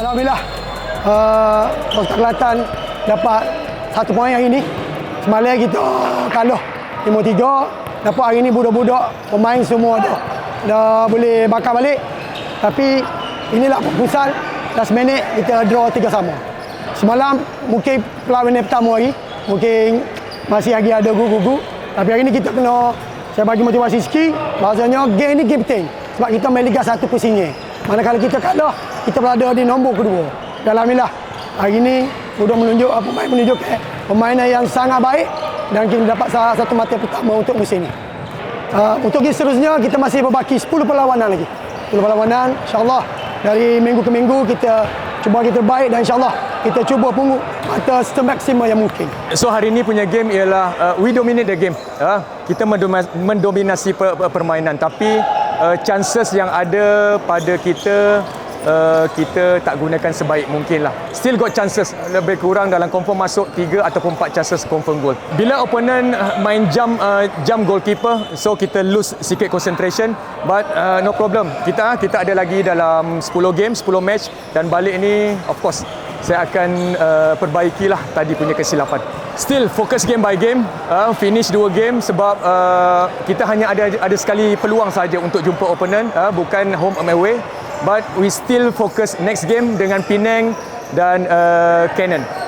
Alhamdulillah uh, Kota Kelantan dapat satu poin hari ini. Semalam kita kalah 5-3. Dapat hari ini budak-budak pemain semua dah, dah boleh bakar balik. Tapi inilah keputusan last minute kita draw tiga sama. Semalam mungkin perlawanan pertama hari mungkin masih lagi ada gugu-gugu. Tapi hari ini kita kena saya bagi motivasi sikit. Bahasanya game ni game penting. Sebab kita main Liga 1 pusingnya. Manakala kita kalah, kita berada di nombor kedua. Dan Alhamdulillah, hari ini sudah menunjuk uh, pemain menunjuk eh, permainan yang sangat baik dan kita dapat salah satu mata pertama untuk musim ini. Uh, untuk game seterusnya, kita masih berbaki 10 perlawanan lagi. 10 perlawanan, insyaAllah dari minggu ke minggu kita cuba kita terbaik dan insyaAllah kita cuba pungut mata semaksimal yang mungkin. So hari ini punya game ialah uh, we dominate the game. Uh, kita mendominasi per- per- permainan tapi uh, chances yang ada pada kita uh, kita tak gunakan sebaik mungkin lah. Still got chances lebih kurang dalam confirm masuk 3 ataupun 4 chances confirm goal. Bila opponent uh, main jump uh, jump goalkeeper so kita lose sikit concentration but uh, no problem. Kita kita ada lagi dalam 10 game, 10 match dan balik ni of course saya akan uh, perbaikilah tadi punya kesilapan. Still fokus game by game, uh, finish dua game sebab uh, kita hanya ada ada sekali peluang saja untuk jumpa opponent, uh, bukan home and away. But we still focus next game dengan Penang dan uh, Canon.